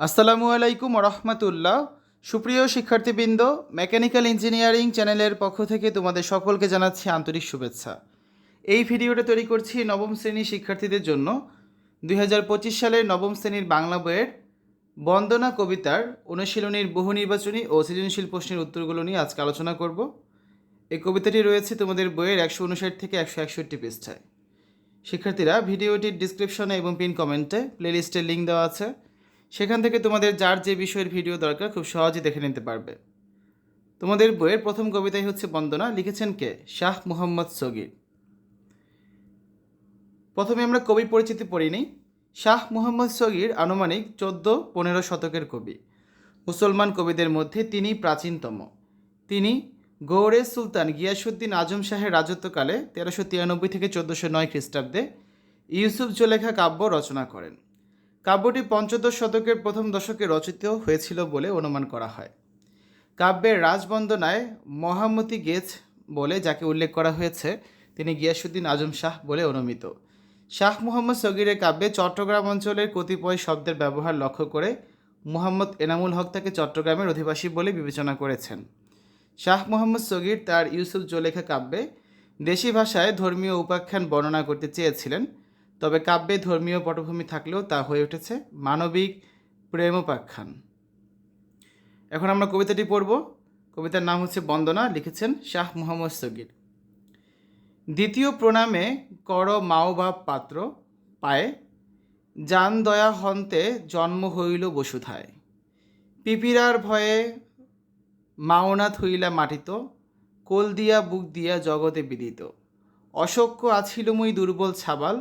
আসসালামু আলাইকুম রহমতুল্লাহ সুপ্রিয় শিক্ষার্থীবৃন্দ, মেকানিক্যাল ইঞ্জিনিয়ারিং চ্যানেলের পক্ষ থেকে তোমাদের সকলকে জানাচ্ছি আন্তরিক শুভেচ্ছা। এই ভিডিওটা তৈরি করছি নবম শ্রেণির শিক্ষার্থীদের জন্য। দু হাজার পঁচিশ সালের নবম শ্রেণির বাংলা বইয়ের বন্দনা কবিতার অনুশীলনীর বহু নির্বাচনী ও সৃজনশীল প্রশ্নের উত্তরগুলো নিয়ে আজকে আলোচনা করব। এই কবিতাটি রয়েছে তোমাদের বইয়ের একশো উনষাট থেকে একশো একষট্টি পৃষ্ঠায়। শিক্ষার্থীরা ভিডিওটির ডিসক্রিপশনে এবং পিন কমেন্টে প্লেলিস্টের লিঙ্ক দেওয়া আছে। সেখান থেকে তোমাদের যার যে বিষয়ের ভিডিও দরকার খুব সহজে দেখে নিতে পারবে। তোমাদের বইয়ের প্রথম কবিতাই হচ্ছে বন্দনা, লিখেছেন কে? শাহ মুহাম্মদ সগির। প্রথমে আমরা কবি পরিচিতি পড়িনি। শাহ মুহাম্মদ সগির আনুমানিক চোদ্দ, পনেরো শতকের কবি। মুসলমান কবিদের মধ্যে তিনি প্রাচীনতম। তিনি গৌড়ে সুলতান গিয়াসুদ্দিন আজম শাহের রাজত্বকালে তেরোশো তিরানব্বই থেকে চোদ্দোশো নয় খ্রিস্টাব্দে ইউসুফ জোলেখা কাব্য রচনা করেন। কাব্যটি পঞ্চদশ শতকের প্রথম দশকে রচিত হয়েছিল বলে অনুমান করা হয়। কাব্যের রাজবন্দনায় মহামতি গেজ বলে যাকে উল্লেখ করা হয়েছে, তিনি গিয়াসুদ্দিন আজম শাহ বলে অনুমিত। শাহ মুহাম্মদ সগিরের কাব্যে চট্টগ্রাম অঞ্চলের কতিপয় শব্দের ব্যবহার লক্ষ্য করে মুহাম্মদ এনামুল হক তাকে চট্টগ্রামের অধিবাসী বলে বিবেচনা করেছেন। শাহ মোহাম্মদ সগির তার ইউসুফ জোলেখা কাব্যে দেশি ভাষায় ধর্মীয় উপাখ্যান বর্ণনা করতে চেয়েছিলেন। তবে কাব্যে ধর্মীয় পটভূমি থাকলেও তা হয়ে উঠেছে মানবিক প্রেমোপাখ্যান। এখন আমরা কবিতাটি পড়ব। কবিতার নাম হচ্ছে বন্দনা, লিখেছেন শাহ মোহাম্মদ সগির। দ্বিতীয় প্রণামে কর মাও বাপ পাত্র পায়ে যান দয়া হন্তে জন্ম হইল বসুধায়। পিপিরার ভয়ে মাওনাথ হইলা মাটিত, কোল দিয়া বুক দিয়া জগতে বিদিত। অশক্য আছিল মুই দুর্বল ছাবাল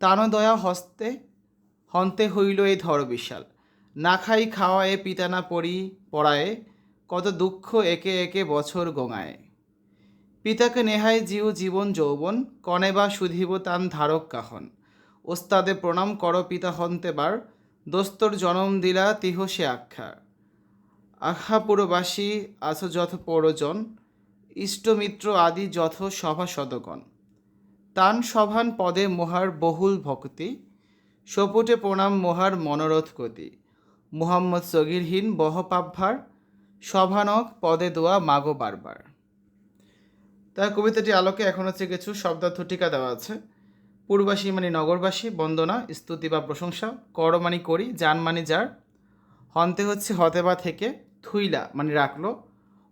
তানো দয়া হস্তে, হন্তে হইল এই ধর বিশাল। না খাই খাওয়ায়ে পিতানা পড়ি পড়ায়ে, কত দুঃখ একে একে বছর গঙায়। পিতাকে নেহায় জিউ জীবন যৌবন, কনে বা সুধিব তান ধারক কাহন। ওস্তাদে প্রণাম কর পিতা হন্তেবার দোস্তর জনম দিলা তিহ সে আখ্যা আখাপুরবাসী আছো যথ পৌরজন ইষ্টমিত্র আদি যথ সভা সদগণ। তান সভান পদে মোহার বহুল ভক্তি, সপুটে প্রণাম মোহার মনোরথ গতি। মুহাম্মদ সগিরহীন বহপাভার সভানক পদে দোয়া মাগো বারবার। তার কবিতাটি আলোকে এখন হচ্ছে কিছু শব্দার্থ টিকা দেওয়া আছে। পূর্বাসী মানে নগরবাসী, বন্দনা, স্তুতি বা প্রশংসা, কর মানে করি জান মানে যার। হন্তে হচ্ছে হতে বা থেকে, থুইলা মানে রাখল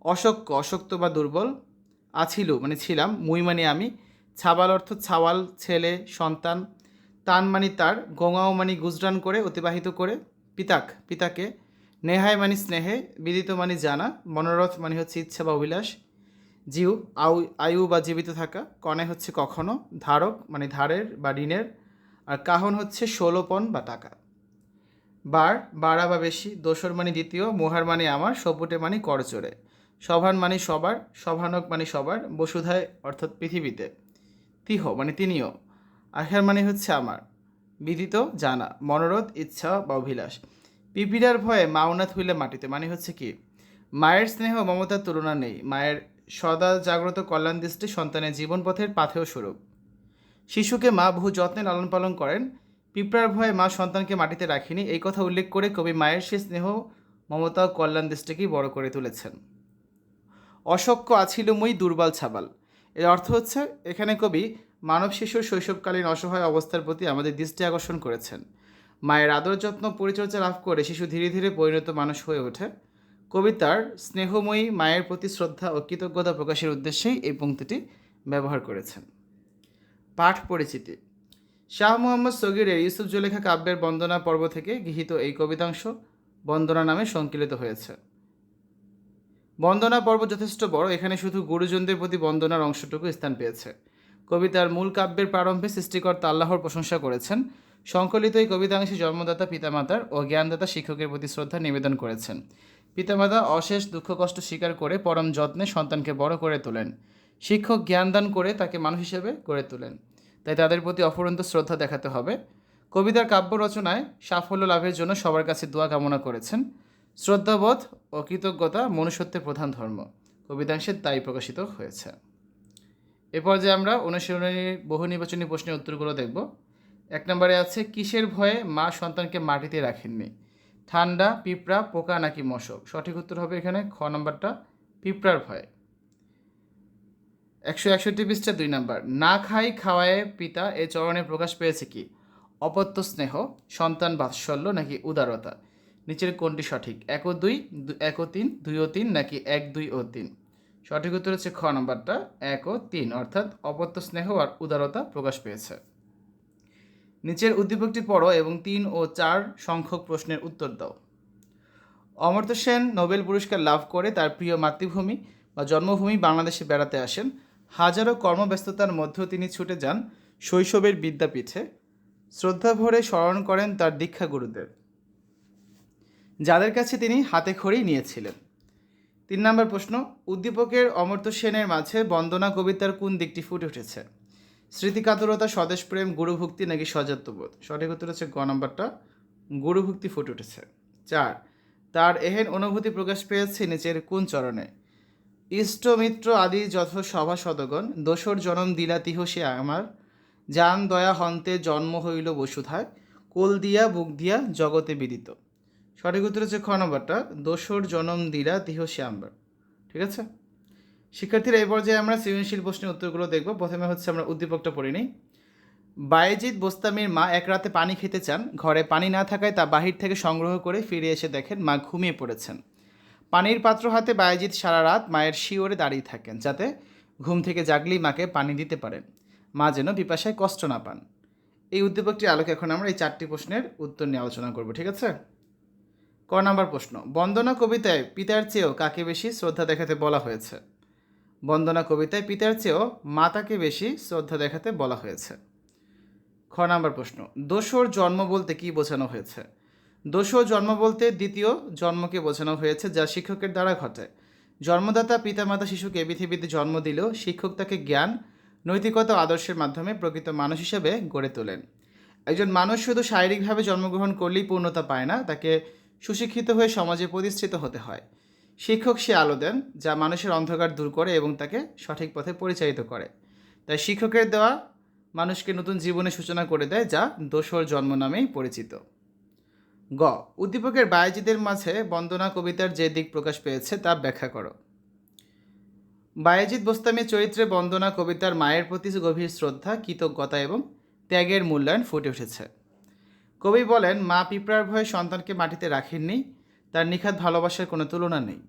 অশক্য অশক্ত বা দুর্বল, আছিল মানে ছিলাম, মুই মানে আমি ছাবাল অর্থ ছাওয়াল, ছেলে, সন্তান। তান মানে তার গঙ্গাও মানে গুজরান করে অতিবাহিত করে। পিতাক, পিতাকে। নেহায় মানে স্নেহে, বিদিত মানে জানা। মনোরথ মানে হচ্ছে ইচ্ছা বা অভিলাষ। জিউ, আউ, আয়ু বা জীবিত থাকা। কনে হচ্ছে কখনো। ধারক মানে ধারের বা ঋণের। আর কাহন হচ্ছে ষোলোপন বা টাকা। বার, বাড়া বা বেশি। দোসর মানে দ্বিতীয়, মোহার মানে আমার সপুটে মানে করচোরে সভান মানে সবার, সভানক মানে সবার, বসুধায় অর্থাৎ পৃথিবীতে। তিহ মানে তিনিও। আখার মানে হচ্ছে আমার। বিদিত, জানা মনোরথ ইচ্ছা বা অভিলাষ। পিপিরার ভয়ে মাওনাথ হইলে মাটিতে মানে হচ্ছে কি? মায়ের স্নেহ মমতার তুলনা নেই। মায়ের সদা জাগ্রত কল্যাণ দৃষ্টি সন্তানের জীবন পথের পাথেয় স্বরূপ। শিশুকে মা বহু যত্নে লালন পালন করেন। পিঁপড়ার ভয়ে মা সন্তানকে মাটিতে রাখেনি। এই কথা উল্লেখ করে কবি মায়ের সে স্নেহ, মমতা ও কল্যাণ দৃষ্টিকেই বড় করে তুলেছেন। অশক্য আছিল মই দুর্বল, ছাবাল। এর অর্থ হচ্ছে, এখানে কবি মানব শিশুর শৈশবকালীন অসহায় অবস্থার প্রতি আমাদের দৃষ্টি আকর্ষণ করেছেন। মায়ের আদর, যত্ন, পরিচর্যা লাভ করে শিশু ধীরে ধীরে পরিণত মানুষ হয়ে ওঠে। কবিতার স্নেহময়ী মায়ের প্রতি শ্রদ্ধা ও কৃতজ্ঞতা প্রকাশের উদ্দেশ্যেই এই পংক্তিটি ব্যবহার করেছেন। পাঠ পরিচিতি। শাহ মোহাম্মদ সগিরের ইউসুফ জুলেখা কাব্যের বন্দনা পর্ব থেকে গৃহীত এই কবিতাংশ বন্দনা নামে সংকলিত হয়েছে। বন্দনা পর্ব যথেষ্ট বড়। এখানে শুধু গুরুজনদের প্রতি বন্দনার অংশটুকু স্থান পেয়েছে। কবিতার মূল কাব্যের প্রারম্ভে সৃষ্টিকর্তা আল্লাহর প্রশংসা করেছেন। সংকলিত এই কবিতাংশে জন্মদাতা পিতামাতার ও জ্ঞানদাতা শিক্ষকের প্রতি শ্রদ্ধা নিবেদন করেছেন। পিতামাতা অশেষ দুঃখ কষ্ট স্বীকার করে পরম যত্নে সন্তানকে বড় করে তোলেন। শিক্ষক জ্ঞানদান করে তাকে মানুষ হিসেবে গড়ে তোলেন। তাই তাদের প্রতি অফুরন্ত শ্রদ্ধা দেখাতে হবে। কবিতার কাব্য রচনায় সাফল্য লাভের জন্য সবার কাছে দোয়া কামনা করেছেন। শ্রদ্ধাবোধ ও কৃতজ্ঞতা মনুষ্যত্বের প্রধান ধর্ম। কবিতাংশে তাই প্রকাশিত হয়েছে। এ পর্যায়ে আমরা অনুশীলনীর বহু নির্বাচনী প্রশ্নের উত্তরগুলো দেখব। এক নম্বরে আছে, কিসের ভয়ে মা সন্তানকে মাটিতে রাখেননি? ঠান্ডা, পিঁপড়া, পোকা নাকি মশক? সঠিক উত্তর হবে এখানে খ নম্বরটা, পিঁপড়ার ভয়। একশো একষট্টি পৃষ্ঠা দুই নম্বর, না খাই খাওয়ায় পিতা, এ চরণে প্রকাশ পেয়েছে কি? অপত্য স্নেহ, সন্তান বাৎসল্য নাকি উদারতা? নিচের কোনটি সঠিক? এক ও দুই এক ও তিন, দুই ও তিন নাকি এক, দুই ও তিন? সঠিক উত্তর হচ্ছে খ নম্বরটা, এক ও তিন, অর্থাৎ অপত্য স্নেহ আর উদারতা প্রকাশ পেয়েছে। নিচের উদ্দীপকটি পড়ো এবং তিন ও চার সংখ্যক প্রশ্নের উত্তর দাও। অমর্ত্য সেন নোবেল পুরস্কার লাভ করে তার প্রিয় মাতৃভূমি বা জন্মভূমি বাংলাদেশে বেড়াতে আসেন। হাজারো কর্মব্যস্ততার মধ্যেও তিনি ছুটে যান শৈশবের বিদ্যাপীঠে। শ্রদ্ধা ভরে স্মরণ করেন তার দীক্ষা গুরুদের যাদের কাছে তিনি হাতে খড়ি নিয়েছিলেন। তিন নম্বর প্রশ্ন, উদ্দীপকের অমর্ত্য সেনের মাঝে বন্দনা কবিতার কোন দিকটি ফুটে উঠেছে? স্মৃতিকাতরতা, স্বদেশপ্রেম, গুরুভক্তি নাকি সজাত্যবোধ সঠিক উত্তর হচ্ছে গ নম্বরটা, গুরুভক্তি ফুটে উঠেছে। চার, তার এহেন অনুভূতি প্রকাশ পেয়েছে নিচের কোন চরণে? ইষ্টমিত্র আদি যথ সভা সদগণ দোসর জনম দিলা তিহ সে আমার। জান দয়া হন্তে জন্ম হইল বসুধায়, কোল দিয়া বুক দিয়া জগতে বিদিত। সঠিক উত্তর হচ্ছে খ নম্বরটা। দোসর জনম দিরা সে আমার ঠিক আছে? শিক্ষার্থীরা এই পর্যায়ে আমরা সৃজনশীল প্রশ্নের উত্তরগুলো দেখব। প্রথমে হচ্ছে আমরা উদ্দীপকটা পড়ে নিই। বায়েজিৎ বোস্তামির মা এক রাতে পানি খেতে চান। ঘরে পানি না থাকায় তা বাহির থেকে সংগ্রহ করে ফিরে এসে দেখেন মা ঘুমিয়ে পড়েছেন। পানির পাত্র হাতে বায়েজিৎ সারা রাত মায়ের শিওরে দাঁড়িয়ে থাকেন, যাতে ঘুম থেকে জাগলেই মাকে পানি দিতে পারেন। মা যেন পিপাসায় কষ্ট না পান। এই উদ্দীপকটির আলোকে এখন আমরা এই চারটি প্রশ্নের উত্তর নিয়ে আলোচনা করব, ঠিক আছে? ক নাম্বার প্রশ্ন, বন্দনা কবিতায় পিতার চেয়েও কাকে বেশি শ্রদ্ধা দেখাতে বলা হয়েছে? বন্দনা কবিতায় পিতার চেয়েও মাতাকে বেশি শ্রদ্ধা দেখাতে বলা হয়েছে। খ নাম্বার প্রশ্ন, দোসর জন্ম বলতে কি বোঝানো হয়েছে? দোসর জন্ম বলতে দ্বিতীয় জন্মকে বোঝানো হয়েছে যা শিক্ষকের দ্বারা ঘটে। জন্মদাতা, পিতামাতা, শিশুকে পৃথিবীতে জন্ম দিলেও শিক্ষক তাকে জ্ঞান, নৈতিকতা আদর্শের মাধ্যমে প্রকৃত মানুষ হিসেবে গড়ে তোলেন। একজন মানুষ শুধু শারীরিকভাবে জন্মগ্রহণ করলেই পূর্ণতা পায় না, তাকে সুশিক্ষিত হয়ে সমাজে প্রতিষ্ঠিত হতে হয়। শিক্ষক সে আলো দেন, যা মানুষের অন্ধকার দূর করে এবং তাকে সঠিক পথে পরিচালিত করে। তাই শিক্ষকের দেওয়া মানুষকে নতুন জীবনের সূচনা করে দেয়, যা দোসর জন্ম নামেই পরিচিত। গ, উদ্দীপকের বায়াজিদের মাঝে বন্দনা কবিতার যে দিক প্রকাশ পেয়েছে, তা ব্যাখ্যা করো। বায়াজিৎ বোস্তামি চরিত্রে বন্দনা কবিতার মায়ের প্রতি গভীর শ্রদ্ধা, কৃতজ্ঞতা এবং ত্যাগের মূল্যায়ন ফুটে উঠেছে। কবি বলেন, মা পিঁপড়ার ভয়ে সন্তানকে মাটিতে রাখেননি, তার নিখাত ভালোবাসার কোনো তুলনা নেই।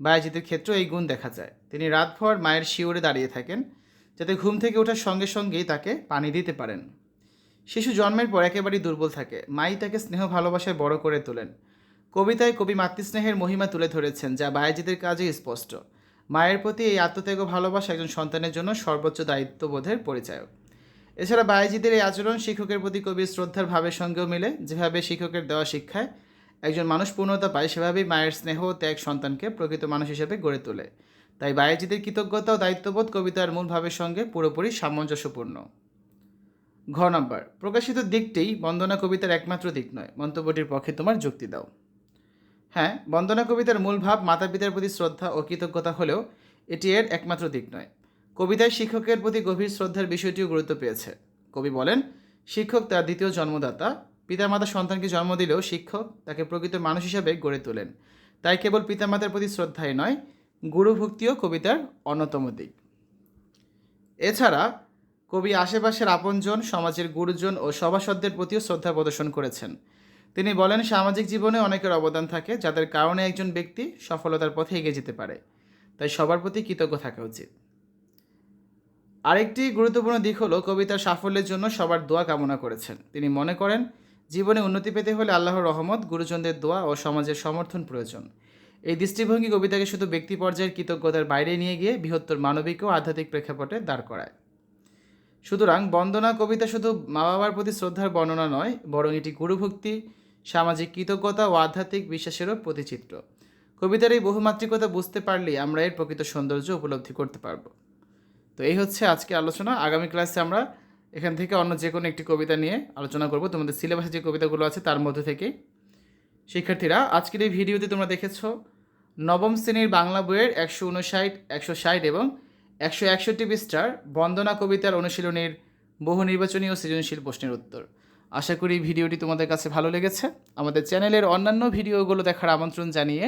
বায়াজিতের ক্ষেত্রেও এই গুণ দেখা যায়। তিনি রাতভর মায়ের শিওরে দাঁড়িয়ে থাকেন, যাতে ঘুম থেকে ওঠার সঙ্গে সঙ্গেই তাকে পানি দিতে পারেন। শিশু জন্মের পর একেবারেই দুর্বল থাকে। মাই তাকে স্নেহ ভালোবাসায় বড় করে তোলেন। কবিতায় কবি মাতৃস্নেহের মহিমা তুলে ধরেছেন, যা বায়াজিদের কাজে স্পষ্ট। মায়ের প্রতি এই আত্মত্যাগ ভালোবাসা একজন সন্তানের জন্য সর্বোচ্চ দায়িত্ববোধের পরিচায়ক। এছাড়া বায়াজিদের এই আচরণ শিক্ষকের প্রতি কবির শ্রদ্ধার ভাবের সঙ্গেও মিলে, যেভাবে শিক্ষকের দেওয়া শিক্ষায় একজন মানুষ পূর্ণতা পায়, সেভাবেই মায়ের স্নেহ ত্যাগ সন্তানকে প্রকৃত মানুষ হিসেবে গড়ে তোলে। তাই বায়াজিদের কৃতজ্ঞতা ও দায়িত্ববোধ কবিতার মূল ভাবের সঙ্গে পুরোপুরি সামঞ্জস্যপূর্ণ। ঘ নম্বর, প্রকাশিত দিকটিই বন্দনা কবিতার একমাত্র দিক নয়, মন্তব্যটির পক্ষে তোমার যুক্তি দাও। হ্যাঁ বন্দনা কবিতার মূল ভাব মাতা পিতার প্রতি শ্রদ্ধা ও কৃতজ্ঞতা হলেও এটি এর একমাত্র দিক নয়। কবিতায় শিক্ষকের প্রতি গভীর শ্রদ্ধার বিষয়টিও গুরুত্ব পেয়েছে। কবি বলেন, শিক্ষক তার দ্বিতীয় জন্মদাতা। পিতামাতা সন্তানকে জন্ম দিলেও শিক্ষক তাকে প্রকৃত মানুষ হিসাবে গড়ে তোলেন। তাই কেবল পিতামাতার প্রতি শ্রদ্ধাই নয়, গুরুভক্তিও কবিতার অন্যতম দিক। এছাড়া, কবি আশেপাশের আপনজন, সমাজের গুরুজন ও সভাসদদের প্রতিও শ্রদ্ধা প্রদর্শন করেছেন। তিনি বলেন, সামাজিক জীবনে অনেকের অবদান থাকে, যাদের কারণে একজন ব্যক্তি সফলতার পথে এগিয়ে যেতে পারে। তাই সবার প্রতি কৃতজ্ঞ থাকা উচিত। আরেকটি গুরুত্বপূর্ণ দিক হলো কবিতার সাফল্যের জন্য সবার দোয়া কামনা করেছেন। তিনি মনে করেন, জীবনে উন্নতি পেতে হলে আল্লাহর রহমত, গুরুজনদের দোয়া ও সমাজের সমর্থন প্রয়োজন। এই দৃষ্টিভঙ্গি কবিতাকে শুধু ব্যক্তি পর্যায়ের কৃতজ্ঞতার বাইরে নিয়ে গিয়ে বৃহত্তর মানবিক ও আধ্যাত্মিক প্রেক্ষাপটে দাঁড় করায়। সুতরাং বন্দনা কবিতা শুধু মা বাবার প্রতি শ্রদ্ধার বর্ণনা নয়, বরং এটি গুরুভক্তি, সামাজিক কৃতজ্ঞতা ও আধ্যাত্মিক বিশ্বাসেরও প্রতিচিত্র। কবিতার এই বহুমাত্রিকতা বুঝতে পারলেই আমরা এর প্রকৃত সৌন্দর্য উপলব্ধি করতে পারব। তো এই হচ্ছে আজকে আলোচনা। আগামী ক্লাসে আমরা এখান থেকে অন্য যে কোনো একটি কবিতা নিয়ে আলোচনা করব। তোমাদের সিলেবাসে যে কবিতাগুলো আছে তার মধ্যে থেকে শিক্ষার্থীরা, আজকের এই ভিডিওতে তোমরা দেখেছ নবম শ্রেণির বাংলা বইয়ের একশো উনষাট, একশো ষাট এবং একশো একষট্টি পৃষ্ঠার বন্দনা কবিতার অনুশীলনের বহু নির্বাচনী ও সৃজনশীল প্রশ্নের উত্তর। আশা করি ভিডিওটি তোমাদের কাছে ভালো লেগেছে। আমাদের চ্যানেলের অন্যান্য ভিডিওগুলো দেখার আমন্ত্রণ জানিয়ে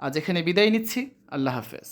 আজ এখানে বিদায় নিচ্ছি। আল্লাহ হাফেজ।